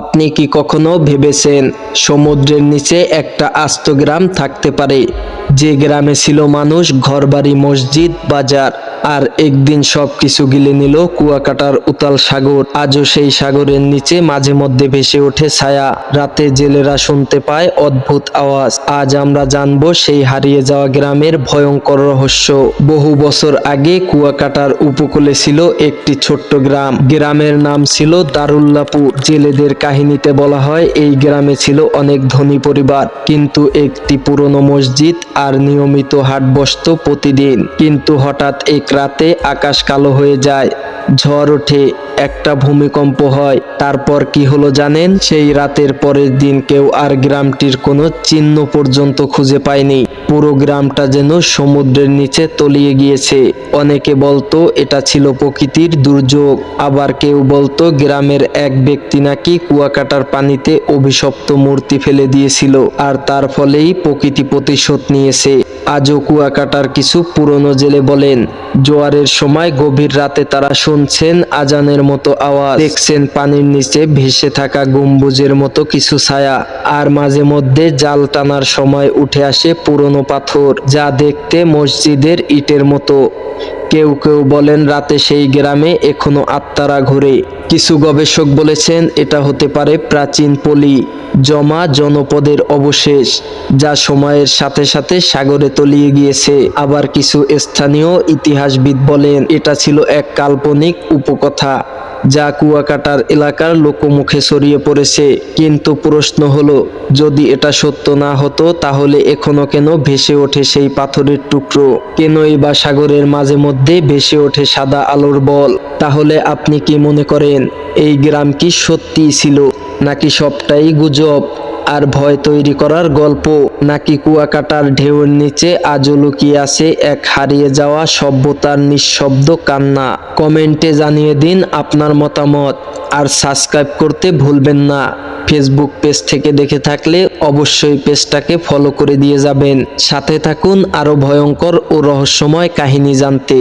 আপনি কি কখনো ভেবেছেন সমুদ্রের নিচে একটা আস্ত গ্রাম থাকতে পারে? যে গ্রামে ছিল মানুষ, ঘরবাড়ি, মসজিদ, বাজার। আর একদিন সব কিছু গিলে নিল কুয়াকাটার উতাল সাগর। আজও সেই সাগরের নিচে মাঝে মধ্যে ভেসে ওঠে ছায়া। রাতে জেলেরা শুনতে পায় অদ্ভুত আওয়াজ। আজ আমরা জানব সেই হারিয়ে যাওয়া গ্রামের ভয়ঙ্কর রহস্য। বহু বছর আগে কুয়াকাটার উপকূলে ছিল একটি ছোট্ট গ্রাম। গ্রামের নাম ছিল দারুল্লাপুর। জেলেদের কাহিনীতে বলা হয় এই গ্রামে ছিল অনেক ধনী পরিবার। কিন্তু একটি পুরনো মসজিদ আর নিয়মিত হাট বসত প্রতিদিন। কিন্তু হঠাৎ এক রাতে আকাশ কালো হয়ে যায়, ঝড় ওঠে, একটা ভূমিকম্প হয়। তারপর কি হলো জানেন? সেই রাতের পরের দিন কেউ আর গ্রামটির কোনো চিহ্ন পর্যন্ত খুঁজে পায়নি। পুরো গ্রামটা যেন সমুদ্রের নিচে তলিয়ে গিয়েছে। অনেকে বলতো, এটা ছিল প্রকৃতির দুর্যোগ। আবার কেউ বলতো, গ্রামের এক ব্যক্তি নাকি কুয়াকাটার পানিতে অভিশপ্ত মূর্তি ফেলে দিয়েছিল আর তার ফলেই প্রকৃতি প্রতিশোধ নিয়েছে। আজও কুয়াকাটার কিছু পুরনো জেলে বলেন, জোয়ারের সময় গভীর রাতে তারা শুনছেন আজানের মতো আওয়াজ। দেখছেন পানির নিচে ভেসে থাকা গম্বুজের মতো কিছু ছায়া। আর মাঝে মধ্যে জাল টানার সময় উঠে আসে পুরনো পাথর যা দেখতে মসজিদের ইটের মতো। কেউ কেউ বলেন, রাতে সেই গ্রামে এখনও আত্মারা ঘুরে। কিছু গবেষক বলেছেন, এটা হতে পারে প্রাচীন পলি, জমা জনপদের অবশেষ, যা সময়ের সাথে সাথে সাগরে তলিয়ে গিয়েছে। আবার কিছু স্থানীয় ইতিহাসবিদ বলেন, এটা ছিল এক কাল্পনিক উপকথা। যা কুয়াকাটার এলাকার লোকমুখে ছড়িয়ে পড়েছে। কিন্তু প্রশ্ন হলো, যদি এটা সত্য না হতো, তাহলে এখনও কেন ভেসে ওঠে সেই পাথরের টুকরো? কেনই বা সাগরের মাঝে মধ্যে ভেসে ওঠে সাদা আলোর বল? তাহলে আপনি কি মনে করেন, এই গ্রাম কি সত্যিই ছিল, নাকি সবটাই গুজব? আর ভয় তৈরি করার গল্প। নাকি কুয়াকাটার ঢেউয়ের নিচে আজও লুকিয়ে আছে এক হারিয়ে যাওয়া সভ্যতার নিঃশব্দ কান্না। কমেন্টে জানিয়ে দিন আপনার মতামত, আর সাবস্ক্রাইব করতে ভুলবেন না। ফেসবুক পেজ থেকে দেখে থাকলে অবশ্যই পেজটাকে ফলো করে দিয়ে যাবেন। সাথে থাকুন আরও ভয়ঙ্কর ও রহস্যময় কাহিনী জানতে।